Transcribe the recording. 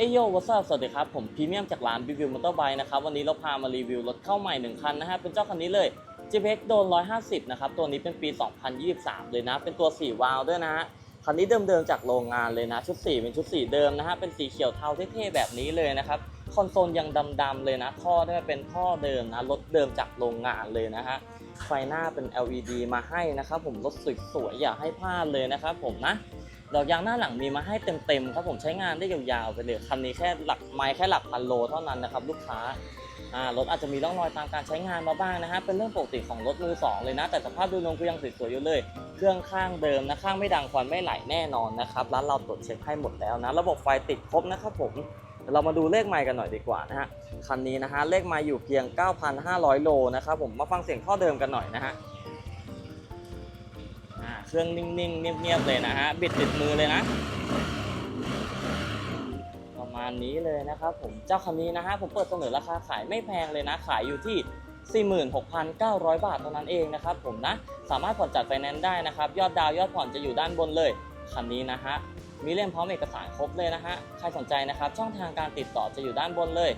เอโยวัสสวัสดีครับ ผมพรีเมียมจากร้านรีวิวมอเตอร์ไบค์นะครับ วันนี้เราพามารีวิวรถเข้าใหม่ 1 คันนะฮะ เป็นเจ้าคันนี้เลย g p x โดน 150 นะครับ ตัวนี้เป็นปี 2023 เลยนะ เป็นตัว 4 วาล์วด้วยนะฮะ คันนี้เดิมๆจากโรงงานเลยนะ ชุดสีเป็นชุดสีเดิมนะฮะ เป็นสีเขียวเทาเท่ๆแบบนี้เลยนะครับ คอนโซลยังดำๆเลยนะ ท่อได้เป็นท่อเดิมนะ รถเดิมจากโรงงานเลยนะฮะ ไฟหน้าเป็น LED มาให้นะครับ ผม รถสวยๆ อย่าให้พลาดเลยนะครับผมนะ ดอกยางหน้าหลังมีมาให้เต็มๆครับผมใช้งานได้ยาวๆไปเลยคันนี้แค่หลักไม้แค่หลักพันโลเท่านั้นนะครับลูกค้ารถอาจจะมีร่องรอยตามการใช้งานมาบ้างนะฮะเป็นเรื่องปกติของรถมือสองเลยนะ แต่สภาพโดยรวมก็ยังสวยๆอยู่เลย เครื่องข้างเดิมนะข้างไม่ดังควันไม่ไหลแน่นอนนะครับร้านเราตรวจเช็คให้หมดแล้วนะ ระบบไฟติดครบนะครับผมเรามาดูเลขไมล์กันหน่อยดีกว่านะฮะคันนี้นะฮะเลขไมล์อยู่เพียง 9,500 โลนะครับผมมาฟังเสียงท่อเดิมกันหน่อยนะฮะ เครื่องนิ่งๆ เงียบๆ เลยนะฮะ บิดติดมือเลยนะ ประมาณนี้เลยนะครับผม เจ้าคันนี้นะฮะ ผมเปิดเสนอราคาขายไม่แพงเลยนะ ขายอยู่ที่46,900 บาทเท่านั้นเองนะครับผมนะ สามารถผ่อนจัดไฟแนนซ์ได้นะครับ ยอดดาวยอดผ่อนจะอยู่ด้านบนเลย คันนี้นะฮะ มีเล่มพร้อมเอกสารครบเลยนะฮะ ใครสนใจนะครับ ช่องทางการติดต่อจะอยู่ด้านบนเลย